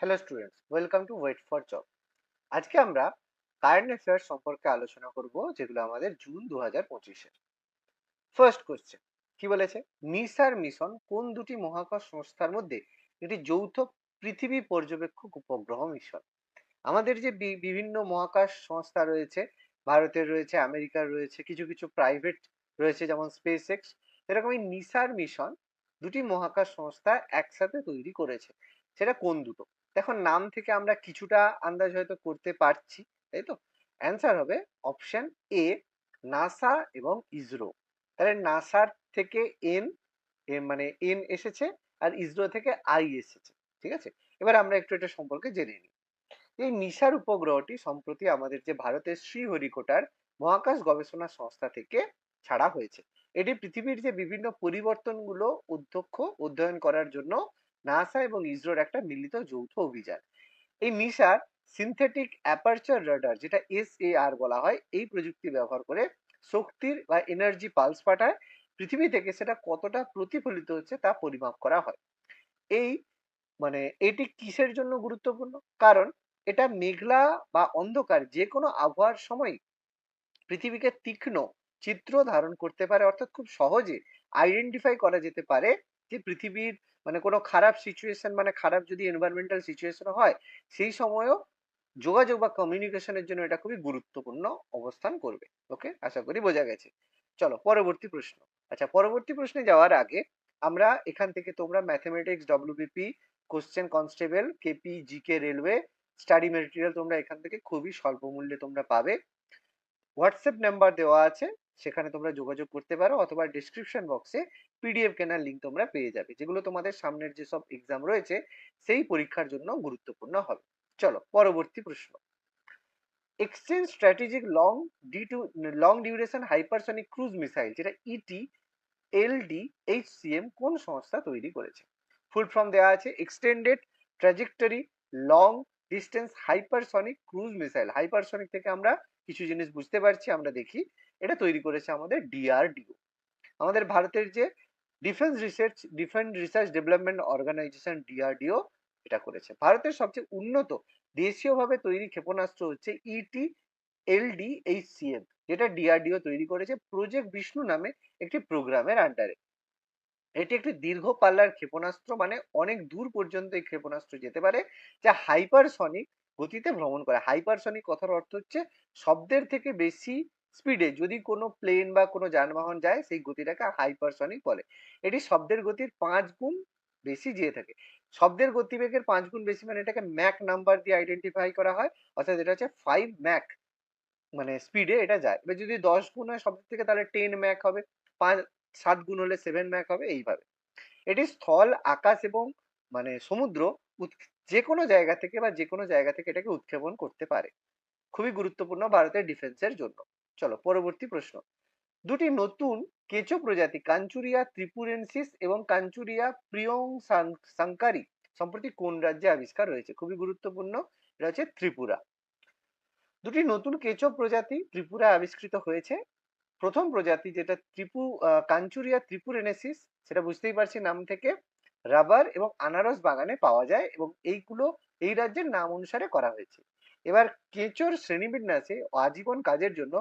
Hello students welcome to wait for job আজকে আমরা current affairs সম্পর্কে আলোচনা করব, যেগুলো আমাদের জুন দু হাজার পঁচিশের ফার্স্ট কোশ্চেন কি বলেছে? নিসার মিশন কোন দুটি মহাকাশ সংস্থার মধ্যে একটি যৌথ পৃথিবী পর্যবেক্ষক উপগ্রহ মিশন? আমাদের যে বিভিন্ন মহাকাশ সংস্থা রয়েছে, ভারতের রয়েছে, আমেরিকার রয়েছে, কিছু কিছু প্রাইভেট রয়েছে, যেমন স্পেস এক্স এরকম এই নিসার মিশন দুটি মহাকাশ সংস্থা একসাথে তৈরি করেছে। সেটা কোন দুটো? দেখো নাম থেকে আমরা কিছুটা আন্দাজ হয়তো করতে পারছি, তাই তো? অ্যান্সার হবে অপশন এ নাসা এবং ইসরো তাহলে নাসার থেকে এন মানে এন এসেছে আর ইসরো থেকে আই এসেছে, ঠিক আছে? এবার আমরা একটু এটা সম্পর্কে জেনে নিই। এই নিসার উপগ্রহটি সম্প্রতি আমাদের যে ভারতের শ্রীহরিকোটার মহাকাশ গবেষণা সংস্থা থেকে ছাড়া হয়েছে। এটি পৃথিবীর যে বিভিন্ন পরিবর্তনগুলো অধ্যক্ষ অধ্যয়ন করার জন্য নাসা এবং ইসরোর একটা মিলিত যৌথ অভিযান। এই নিসার সিনথেটিক অ্যাপারচার রাডার যেটা এস আর বলা হয়, এই প্রযুক্তি ব্যবহার করে শক্তির বা এনার্জি পালস পাঠায়, পৃথিবী থেকে সেটা কতটা প্রতিফলিত হচ্ছে তা পরিমাপ করা হয়। এই মানে এটি কিসের জন্য গুরুত্বপূর্ণ? কারণ এটা মেঘলা বা অন্ধকার যে কোনো আবহাওয়ার সময় পৃথিবীকে তীক্ষ্ণ চিত্র ধারণ করতে পারে, অর্থাৎ খুব সহজে আইডেন্টিফাই করা যেতে পারে যে পৃথিবীর মানে কোনো খারাপ সিচুয়েশন মানে খারাপ যদি এনভায়রনমেন্টাল সিচুয়েশন হয়, সেই সময়ও যোগাযোগ বা কমিউনিকেশনের জন্য এটা খুবই গুরুত্বপূর্ণ অবস্থান করবে। ওকে আশা করি বোঝা গেছে। চলো, পরবর্তী প্রশ্ন। আচ্ছা পরবর্তী প্রশ্নে যাওয়ার আগে আমরা এখান থেকে তোমরা mathematics WBP question constable KP GK railway study material তোমরা এখান থেকে খুবই স্বল্প মূল্যে তোমরা পাবে। হোয়াটসঅ্যাপ নাম্বার দেওয়া আছে। সেখানে তোমরা যোগাযোগ করতে পারো অথবা ডিসক্রিপশন বক্সে পিডিএফ কেনার লিঙ্ক তোমরা পেয়ে যাবে, যেগুলো তোমাদের সামনের যেসব এক্সাম রয়েছে সেই পরীক্ষার জন্য গুরুত্বপূর্ণ হবে। চলো, পরবর্তী প্রশ্ন। Exchange strategic long D to long duration hypersonic cruise missile যেটা ইটি এলডি এইচসিএম কোন সংস্থা তৈরি করেছে? ফুল ফর্ম দেওয়া আছে extended trajectory long distance hypersonic cruise missile hypersonic থেকে আমরা কিছু জিনিস বুঝতে পারছি, আমরা দেখি। এটা তৈরি করেছে আমাদের ডিআরডিও আমাদের ভারতের যে defence research defence research development organisation DRDO এটা করেছে। ভারতের সবচেয়ে উন্নত দেশীয়ভাবে তৈরি ক্ষেপণাস্ত্র হচ্ছে ইটি এলডি এইচসিএম যেটা ডিআরডিও তৈরি করেছে প্রজেক্ট বিষ্ণু নামে একটি প্রোগ্রামের আন্ডারে এটি একটি দীর্ঘ পাল্লার ক্ষেপণাস্ত্র মানে অনেক দূর পর্যন্ত এই ক্ষেপণাস্ত্র যেতে পারে, যা হাইপারসনিক গতিতে ভ্রমণ করে। হাইপারসনিক কথার অর্থ হচ্ছে শব্দের থেকে বেশি স্পিডে যদি কোনো প্লেন বা কোনো যানবাহন যায়, সেই গতিটাকে হাইপারসনিক বলে। এটি শব্দের গতির পাঁচ গুণ বেশি যেয়ে থাকে। শব্দের গতিবেগের পাঁচ গুণ বেশি মানে এটাকে ম্যাক নাম্বার দিয়ে আইডেন্টিফাই করা হয়, অর্থাৎ এটা হচ্ছে ফাইভ ম্যাক মানে স্পিডে এটা যায়। এবার যদি দশ গুণ হয় শব্দের থেকে, তাহলে টেন ম্যাক হবে, পাঁচ, সাত গুণ হলে সেভেন ম্যাক হবে, এইভাবে। এটি স্থল, আকাশ এবং মানে সমুদ্র যে কোনো জায়গা থেকে বা যে কোনো জায়গা থেকে এটাকে উৎক্ষেপণ করতে পারে। খুবই গুরুত্বপূর্ণ ভারতের ডিফেন্সের জন্য। চলো পরবর্তী প্রশ্ন। দুটি নতুন কেঁচো প্রজাতি কাঞ্চুরিয়া ত্রিপুরেন্সিস এবং কাঞ্চুরিয়া প্রিয়ং সাংকারি সম্প্রতি কোন রাজ্যে আবিষ্কার হয়েছে? খুবই গুরুত্বপূর্ণ। এটা হচ্ছে ত্রিপুরা। দুটি নতুন কেঁচো প্রজাতি ত্রিপুরা আবিষ্কৃত হয়েছে। প্রথম প্রজাতি যেটা ত্রিপু কাঞ্চুরিয়া ত্রিপুরেনেসিস, সেটা বুঝতেই পারছি নাম থেকে। রাবার এবং আনারস বাগানে পাওয়া যায় এবং এইগুলো এই রাজ্যের নাম অনুসারে করা হয়েছে। এবার কেঁচোর শ্রেণীবিন্যাসে আজীবন কাজের জন্য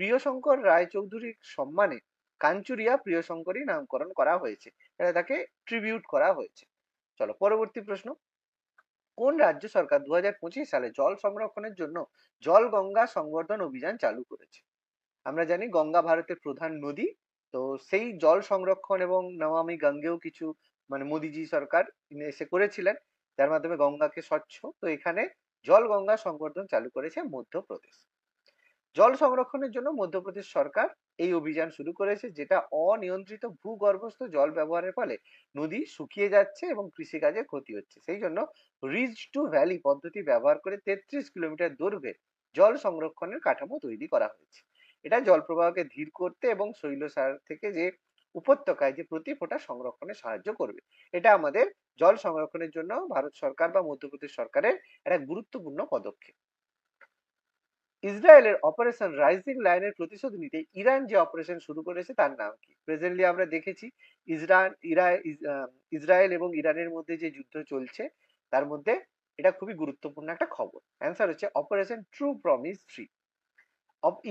প্রিয়শঙ্কর রায়চৌধুরীর সম্মানে কাঞ্চুরিয়া প্রিয়শঙ্করই নামকরণ করা হয়েছে। এটা তাকে ট্রিবিউট করা হয়েছে। চলো পরবর্তী প্রশ্ন। কোন রাজ্য সরকার দু সালে জল সংরক্ষণের জন্য জল গঙ্গা সংবর্ধন অভিযান চালু করেছে? আমরা জানি গঙ্গা ভারতের প্রধান নদী। তো সেই জল সংরক্ষণ এবং নমামি গঙ্গেও কিছু মানে মোদিজি সরকার এসে করেছিলেন। যার মাধ্যমে গঙ্গাকে স্বচ্ছ। তো এখানে জল গঙ্গা সংবর্ধন চালু করেছে মধ্যপ্রদেশ। জল সংরক্ষণের জন্য মধ্যপ্রদেশ সরকার এই অভিযান শুরু করেছে, যেটা অনিয়ন্ত্রিত ভূগর্ভস্থ জল ব্যবহারের ফলে নদী শুকিয়ে যাচ্ছে এবং কৃষিকাজে ক্ষতি হচ্ছে। সেই জন্য রিজ টু ভ্যালি পদ্ধতি ব্যবহার করে তেত্রিশ কিলোমিটার দৈর্ঘ্যে জল সংরক্ষণের কাঠামো তৈরি করা হয়েছে। এটা জল প্রবাহকে ধীর করতে এবং শৈলসার থেকে যে উপত্যকায় যে প্রতি ফোঁটা সংরক্ষণে সাহায্য করবে, এটা আমাদের জল সংরক্ষণের জন্য ভারত সরকার বা মধ্যপ্রদেশ সরকারের একটা গুরুত্বপূর্ণ পদক্ষেপ। ইসরায়েলের অপারেশন রাইজিং লাইনের প্রতিশোধ নিতে ইরান যে অপারেশন শুরু করেছে তার নাম কি? প্রেজেন্টলি আমরা দেখেছি ইরা ইসরায়েল এবং ইরানের মধ্যে যে যুদ্ধ চলছে, তার মধ্যে এটা খুবই গুরুত্বপূর্ণ একটা খবর। অ্যান্সার হচ্ছে অপারেশন ট্রু প্রমিস থ্রি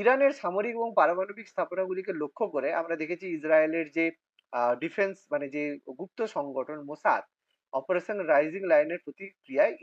ইরানের সামরিক এবং পারমাণবিক স্থাপনাগুলিকে লক্ষ্য করে আমরা দেখেছি ইসরায়েলের যে ডিফেন্স মানে যে গুপ্ত সংগঠন মোসাদ অপারেশন রাইজিং লাইনের প্রতিক্রিয়ায়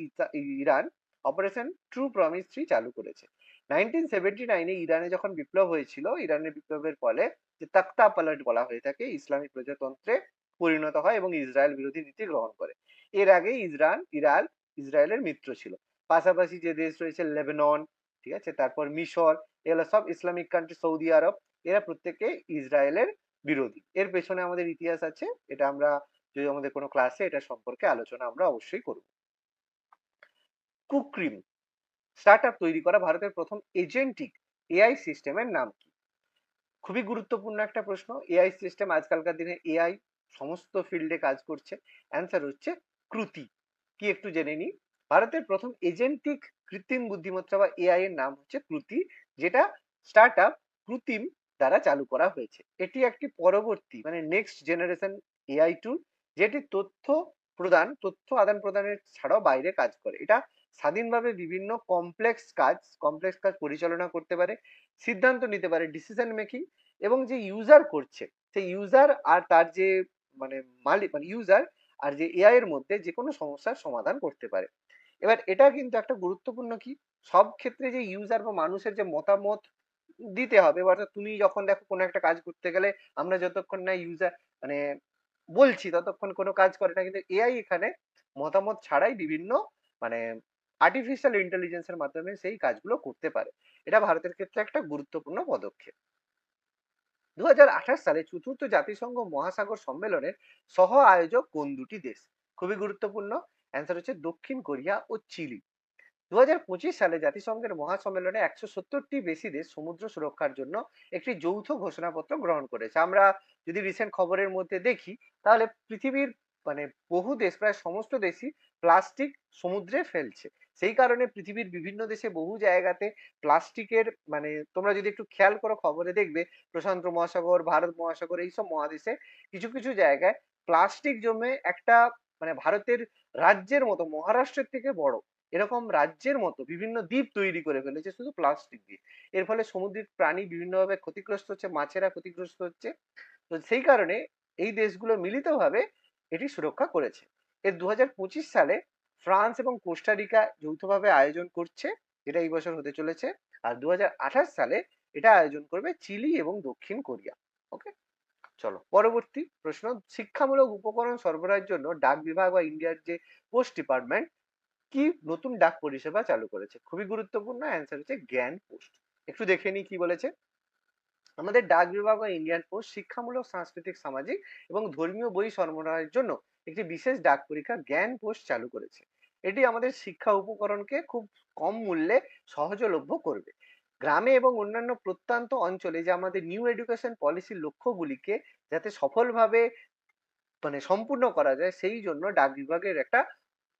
Iran operation true promise three চালু করেছে। নাইনটিন সেভেন্টি নাইনে ইরানে যখন বিপ্লব হয়েছিল, ইরানের বিপ্লবের ফলে যে তাক্তা পালাট বলা হয়ে থাকে, ইসলামিক প্রজাতন্ত্রে পরিণত হয় এবং ইসরায়েল বিরোধী নীতি গ্রহণ করে। এর আগে ইসরান ইরান ইসরায়েলের মিত্র ছিল। পাশাপাশি যে দেশ রয়েছে, লেবানন, ঠিক আছে, তারপর মিশর, এগুলো সব ইসলামিক কান্ট্রি সৌদি আরব, এরা প্রত্যেকে ইসরায়েলের বিরোধী। এর পেছনে আমাদের ইতিহাস আছে, এটা আমরা যদি আমাদের কোনো ক্লাসে এটা সম্পর্কে আলোচনা আমরা অবশ্যই করব। কুক্রিম স্টার্টআপ তৈরি করা ভারতের প্রথম এজেন্টিক এআই সিস্টেমের নাম কি? খুবই গুরুত্বপূর্ণ একটা প্রশ্ন। এআই সিস্টেম আজকালকার দিনে এআই সমস্ত ফিল্ডে কাজ করছে। অ্যান্সার হচ্ছে ক্রুতি কি একটু জেনে নিই? ভারতের প্রথম এজেন্টিক কৃত্রিম বুদ্ধিমত্তা বা এআই এর নাম হচ্ছে ক্রুতি যেটা স্টার্টআপ কৃত্রিম দ্বারা চালু করা হয়েছে। এটি একটি পরবর্তী মানে নেক্সট জেনারেশন এআই টুল যেটি তথ্য প্রদান, তথ্য আদান প্রদানের ছাড়াও বাইরে কাজ করে। এটা স্বাধীনভাবে বিভিন্ন কমপ্লেক্স কাজ কমপ্লেক্স কাজ পরিচালনা করতে পারে, সিদ্ধান্ত নিতে পারে ডিসিশন মেকিং এবং যে ইউজার করছে, সেই ইউজার আর তার যে মানে মালিক মানে ইউজার আর যে এআই এর মধ্যে যে কোনো সমস্যার সমাধান করতে পারে। এবার এটা কিন্তু একটা গুরুত্বপূর্ণ কি? সব ক্ষেত্রে যে ইউজার বা মানুষের যে মতামত দিতে হবে অর্থাৎ তুমি যখন দেখো কোনো একটা কাজ করতে গেলে, আমরা যতক্ষণ না ইউজার মানে বলছি, ততক্ষণ কোনো কাজ করে না, কিন্তু এআই এখানে মতামত ছাড়াই বিভিন্ন মানে আর্টিফিশিয়াল ইন্টেলিজেন্সের মাধ্যমে সেই কাজগুলো করতে পারে। এটা ভারতের ক্ষেত্রে একটা গুরুত্বপূর্ণ পদক্ষেপ। দু সালে চতুর্থ জাতিসংঘ মহাসাগর সম্মেলনের সহ আয়োজক কোন দুটি দেশ? খুবই গুরুত্বপূর্ণ। অ্যান্সার হচ্ছে দক্ষিণ কোরিয়া ও চিলি। দু সালে জাতিসংঘের মহাসম্মেলনে একশো সত্তরটি বেশি দেশ সমুদ্র সুরক্ষার জন্য একটি যৌথ ঘোষণাপত্র গ্রহণ করেছে। আমরা যদি রিসেন্ট খবরের মধ্যে দেখি, তাহলে পৃথিবীর মানে বহু দেশ, প্রায় সমস্ত দেশই প্লাস্টিক সমুদ্রে ফেলছে। সেই কারণে পৃথিবীর বিভিন্ন দেশে বহু জায়গাতে প্লাস্টিকের মানে তোমরা যদি একটু খেয়াল করো খবরে দেখবে, প্রশান্ত মহাসাগর, ভারত মহাসাগর, এইসব মহাদেশে কিছু কিছু জায়গায় প্লাস্টিক জমে একটা মানে ভারতের রাজ্যের মতো, মহারাষ্ট্রের থেকে বড়, এরকম রাজ্যের মতো বিভিন্ন দ্বীপ তৈরি করে ফেলেছে শুধু প্লাস্টিক দিয়ে। এর ফলে সামুদ্রিক প্রাণী বিভিন্নভাবে ক্ষতিগ্রস্ত হচ্ছে, মাছেরা ক্ষতিগ্রস্ত হচ্ছে। তো সেই কারণে এই দেশগুলো মিলিতভাবে এটি সুরক্ষা করেছে। এর দু হাজার পঁচিশ সালে ফ্রান্স এবং কোস্টারিকা যৌথভাবে আয়োজন করছে, যেটা এই বছর হতে চলেছে। আর দুহাজার আঠাশ সালে এটা আয়োজন করবে চিলি এবং দক্ষিণ কোরিয়া। ওকে চলো, পরবর্তী প্রশ্ন। শিক্ষামূলক উপকরণ সরবরাহের জন্য ডাক বিভাগ বা ইন্ডিয়ার যে পোস্ট ডিপার্টমেন্ট, কি নতুন ডাক পরিষেবা চালু করেছে? খুবই গুরুত্বপূর্ণ অ্যান্সার হচ্ছে জ্ঞান পোস্ট। একটু দেখে নিই কি বলেছে। আমাদের ডাক বিভাগ বা ইন্ডিয়ান পোস্ট শিক্ষামূলক, সাংস্কৃতিক, সামাজিক এবং ধর্মীয় বই সরবরাহের জন্য একটি বিশেষ ডাক পরীক্ষা জ্ঞান পোস্ট চালু করেছে। এটি আমাদের শিক্ষা উপকরণকে খুব কম মূল্যে সহজলভ্য করবে। গ্রামে এবং অন্যান্য প্রত্যন্ত অঞ্চলে যে আমাদের নিউ এডুকেশন পলিসির লক্ষ্যগুলিকে যাতে সফলভাবে মানে সম্পূর্ণ করা যায়, সেই জন্য ডাক বিভাগের একটা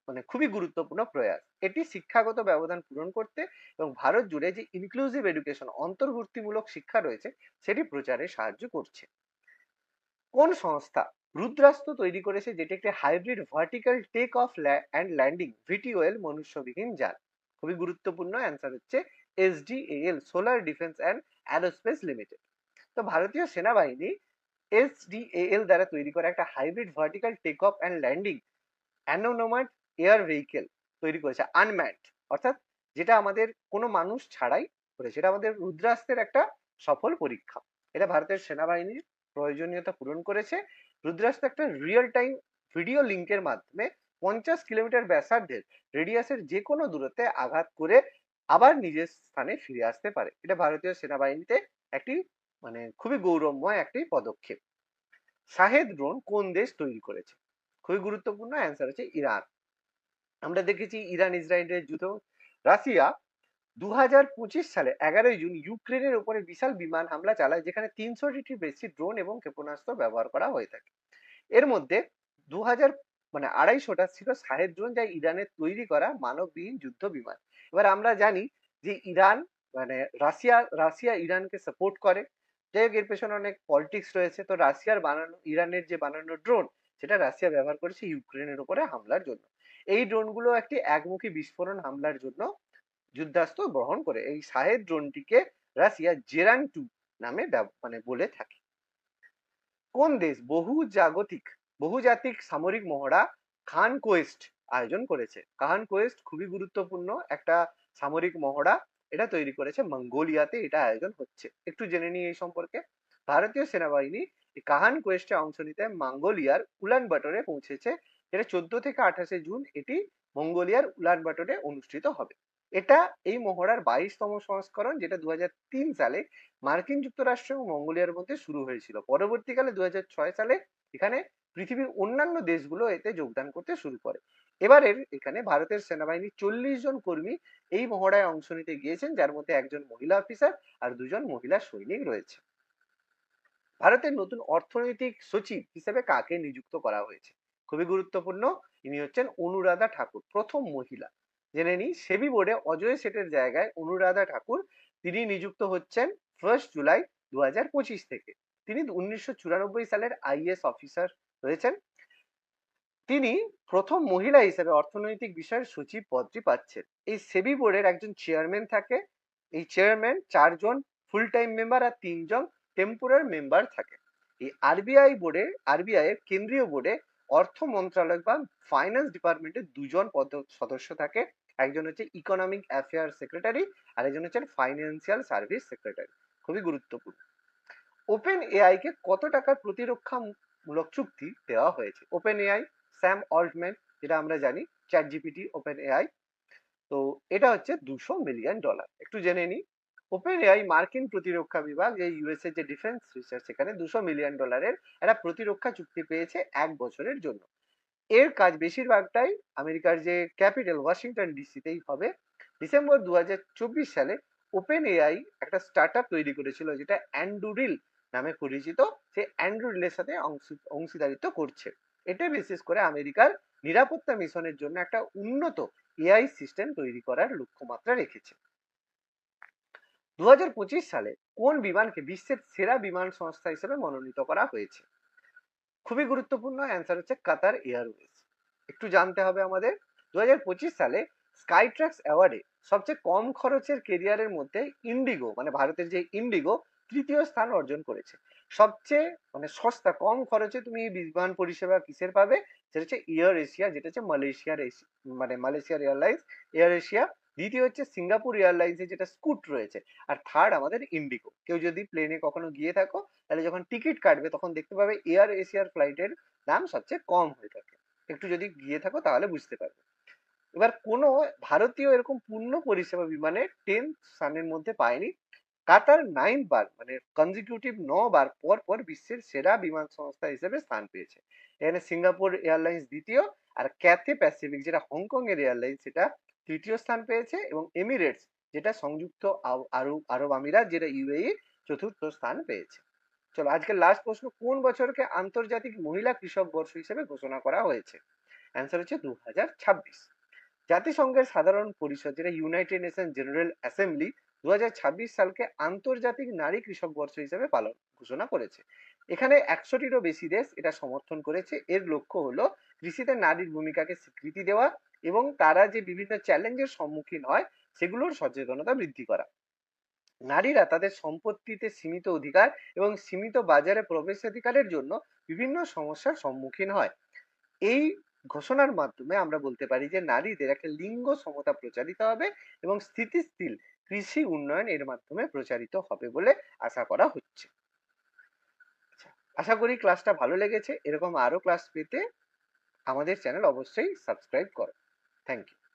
মানে খুবই গুরুত্বপূর্ণ প্রয়াস। এটি শিক্ষাগত ব্যবধান পূরণ করতে এবং ভারত জুড়ে যে ইনক্লুসিভ এডুকেশন অন্তর্ভুক্তিমূলক শিক্ষা রয়েছে, সেটি প্রচারে সাহায্য করছে। কোন সংস্থা রুদ্রাস্ত্র তৈরি করেছে যেটি একটি hybrid vertical take off and landing VTOL মনুষ্যবিহীন যান খুবই গুরুত্বপূর্ণ অ্যান্সার হচ্ছে SDL solar defence and aerospace limited তো ভারতীয় সেনাবাহিনী এসডিএল দ্বারা তৈরি করা একটা hybrid vertical take off and landing অ্যানোনোমাড air vehicle তৈরি করেছে আনম্যান্ড অর্থাৎ যেটা আমাদের কোনো মানুষ ছাড়াই করেছে। এটা আমাদের রুদ্রাস্ত্রের একটা সফল পরীক্ষা। এটা ভারতের সেনাবাহিনীর প্রয়োজনীয়তা পূরণ করেছে রুদ্রাস্ত্র একটা রিয়েল টাইম ভিডিও লিঙ্কের মাধ্যমে পঞ্চাশ কিলোমিটার ব্যাসার্ধের রেডিয়াসের যে কোনো দূরত্বে আঘাত করে আবার নিজের স্থানে ফিরে আসতে পারে। এটা ভারতীয় সেনাবাহিনীতে একটি মানে খুবই গৌরবময় একটি পদক্ষেপ। শাহেদ ড্রোন কোন দেশ তৈরি করেছে? খুবই গুরুত্বপূর্ণ অ্যান্সার হচ্ছে ইরান। আমরা দেখেছি ইরান, ইসরায়েলের যুদ্ধ, রাশিয়া দু হাজার পঁচিশ সালে এগারোই জুন ইউক্রেনের উপরে বিশাল বিমান হামলা চালায়, যেখানে তিনশোটি বেশি ড্রোন এবং ক্ষেপণাস্ত্র ব্যবহার করা হয়ে থাকে। এর মধ্যে দু মানে আড়াইশোটা ছিল সাহেব ড্রোন যা ইরানের তৈরি করা মানববিহীন যুদ্ধ বিমান। এবার আমরা জানি যে ইরান মানে রাশিয়া রাশিয়া ইরানকে সাপোর্ট করে। যাই হোক, এর পেছনে অনেক পলিটিক্স রয়েছে। তো রাশিয়ার বানানো, ইরানের যে বানানো ড্রোন, সেটা রাশিয়া ব্যবহার করেছে ইউক্রেনের উপরে হামলার জন্য। এই ড্রোনগুলো একটি একমুখী বিস্ফোরণ হামলার জন্য যুদ্ধাস্ত্র গ্রহণ করে এই শাহেদ ড্রোনটিকে রাশিয়া জেরান টু নামে মানে বলে থাকে। কোন দেশ? বহু জাগতিক বহুজাতিক সামরিক মহড়া খান কোয়েস্ট আয়োজন করেছে। খান কোয়েস্ট খুবই গুরুত্বপূর্ণ একটা সামরিক মহড়া। এটা তৈরি করেছে, মঙ্গোলিয়াতে এটা আয়োজন হচ্ছে। একটু জেনে নিই এই সম্পর্কে। ভারতীয় সেনাবাহিনী কাহান কোয়েস্টে অংশ নিতে মঙ্গোলিয়ার উলান বাটরে পৌঁছেছে। যেটা চোদ্দ থেকে আঠাশে জুন এটি মঙ্গোলিয়ার উলান বাটরে অনুষ্ঠিত হবে। এটা এই মহড়ার বাইশতম সংস্করণ, যেটা দু হাজার তিন সালে মার্কিন যুক্তরাষ্ট্র এবং মঙ্গোলিয়ার মধ্যে শুরু হয়েছিল। পরবর্তীকালে দুই হাজার ছয় সালে এখানে পৃথিবীর অন্যান্য দেশগুলো এতে যোগদান করতে শুরু করে। এবারের এখানে ভারতের সেনাবাহিনীর চল্লিশ জন কর্মী এই মহড়ায় অংশ নিতে গিয়েছেন, যার মধ্যে একজন মহিলা অফিসার আর দুজন মহিলা সৈনিক রয়েছে। ভারতের নতুন অর্থনৈতিক সচিব হিসেবে কাকে নিযুক্ত করা হয়েছে? খুবই গুরুত্বপূর্ণ। ইনি হচ্ছেন অনুরাধা ঠাকুর, প্রথম মহিলা। জেনে নিই, সেবি বোর্ডে অজয় সেটের জায়গায় অনুরাধা ঠাকুর, তিনি নিযুক্ত হচ্ছেন ফার্স্ট জুলাই দু হাজার পঁচিশ থেকে। তিনি উনিশশো চুরানব্বই সালের আইএস অফিসার রয়েছেন তিনি প্রথম মহিলা হিসেবে অর্থনৈতিক বিষয়ের সচিব পদটি পাচ্ছেন। এই সেবি বোর্ডের একজন চেয়ারম্যান থাকে। এই চেয়ারম্যান চারজন ফুল টাইম মেম্বার আর তিনজন টেম্পোরার মেম্বার থাকে। এই আরবিআই বোর্ডে আরবিআই এর কেন্দ্রীয় বোর্ডে অর্থ মন্ত্রণালয় বা ফাইন্যান্স ডিপার্টমেন্টের দুজন পদ, সদস্য থাকে। একজন হচ্ছে ইকোনমিক অ্যাফেয়ার সেক্রেটারি আর একজন হচ্ছেন ফাইন্যান্সিয়াল সার্ভিস সেক্রেটারি খুবই গুরুত্বপূর্ণ। ওপেন এআই কে কত টাকার প্রতিরক্ষামূলক চুক্তি দেওয়া হয়েছে? ওপেন এআই স্যাম অল্টম্যান যেটা আমরা জানি চ্যাট জিপিটি ওপেন এআই তো এটা হচ্ছে দুশো মিলিয়ন ডলার একটু জেনে নিই। ওপেন এআই মার্কিন প্রতিরক্ষা বিভাগ, এই ইউএসএ যে ডিফেন্স রিসার্চ, সেখানে দুশো মিলিয়ন ডলারের একটা প্রতিরক্ষা চুক্তি পেয়েছে এক বছরের জন্য। এর কাজ বেশিরভাগটাই আমেরিকার যে ক্যাপিটাল, ওয়াশিংটন ডিসিতেই হবে। ডিসেম্বর দু সালে ওপেন এআই একটা স্টার্ট তৈরি করেছিল, যেটা অ্যান্ডুরিল নামে পরিচিত। সে অ্যান্ড্রয়েডের সাথে অংশী- অংশীদারিত্ব করছে। এটা বিশেষ করে আমেরিকার নিরাপত্তা মিশনের জন্য একটা উন্নত এআই সিস্টেম তৈরি করার লক্ষ্যমাত্রা রেখেছে। দু হাজার পঁচিশ সালে কোন বিমানকে বিশ্বের সেরা বিমান সংস্থা হিসেবে মনোনীত করা হয়েছে? খুবই গুরুত্বপূর্ণ অ্যান্সার হচ্ছে কাতার এয়ারওয়েজ। একটু জানতে হবে আমাদের দু সালে স্কাইট্রাক্স অ্যাওয়ার্ডে সবচেয়ে কম খরচের কেরিয়ারের মধ্যে ইন্ডিগো মানে ভারতের যে ইন্ডিগো তৃতীয় স্থান অর্জন করেছে। সবচেয়ে মানে সস্তা, কম খরচে তুমি বিমান পরিষেবা কিসের পাবে? সেটা হচ্ছে এয়ার এশিয়া যেটা হচ্ছে মালয়েশিয়ার মানে মালয়েশিয়ার এয়ারলাইন্স এয়ার এশিয়া দ্বিতীয় হচ্ছে সিঙ্গাপুর এয়ারলাইন্সে যেটা স্কুট রয়েছে। আর থার্ড আমাদের ইন্ডিগো কেউ যদি প্লেনে কখনো গিয়ে থাকো, তাহলে যখন টিকিট কাটবে, তখন দেখতে পাবে এয়ার এশিয়ার ফ্লাইটের দাম সবচেয়ে কম হয়ে থাকে। একটু যদি গিয়ে থাকো, তাহলে বুঝতে পারবে। এবার কোনো ভারতীয় এরকম পূর্ণ পরিষেবা বিমানে টেন স্থানের মধ্যে পায়নি। কাতার নাইন বার মানে কনজিকিউটিভ ন বার পর পর বিশ্বের সেরা বিমান সংস্থা হিসেবে স্থান পেয়েছে। এখানে সিঙ্গাপুর এয়ারলাইন্স দ্বিতীয় আর ক্যাথে প্যাসিফিক যেটা হংকং এর এয়ারলাইন্স সেটা তৃতীয় স্থান পেয়েছে এবং এমিরেটস, যেটা সংযুক্ত আরব আমিরাত, যেটা ইউএই চতুর্থ স্থান পেয়েছে। চলো, আজকের লাস্ট প্রশ্ন, কোন বছরকে আন্তর্জাতিক মহিলা কৃষক বর্ষ হিসেবে ঘোষণা করা হয়েছে? অ্যান্সার হচ্ছে দু হাজার ছাব্বিশ। জাতিসংঘের সাধারণ পরিষদ, যেটা ইউনাইটেড নেশন জেনারেল অ্যাসেম্বলি দু হাজার ছাব্বিশ সালকে আন্তর্জাতিক নারী কৃষক বর্ষ হিসেবে পালন, ঘোষণা করেছে। এখানে একশোটিরও বেশি দেশ এটা সমর্থন করেছে। এর লক্ষ্য হলো কৃষিতে নারীর ভূমিকাকে স্বীকৃতি দেওয়া এবং তারা যে বিভিন্ন চ্যালেঞ্জের সম্মুখীন হয় সেগুলোর সচেতনতা বৃদ্ধি করা। নারীরা তাদের সম্পত্তিতে সীমিত অধিকার এবং সীমিত বাজারে প্রবেশাধিকারের জন্য বিভিন্ন সমস্যার সম্মুখীন হয়। এই ঘোষণার মাধ্যমে আমরা বলতে পারি যে নারীদের একটা লিঙ্গ সমতা প্রচারিত হবে এবং স্থিতিশীল কৃষি উন্নয়ন এর মাধ্যমে প্রচারিত হবে বলে আশা করা হচ্ছে। আচ্ছা, আশা করি ক্লাসটা ভালো লেগেছে। এরকম আরও ক্লাস পেতে আমাদের চ্যানেল অবশ্যই সাবস্ক্রাইব করো। Thank you.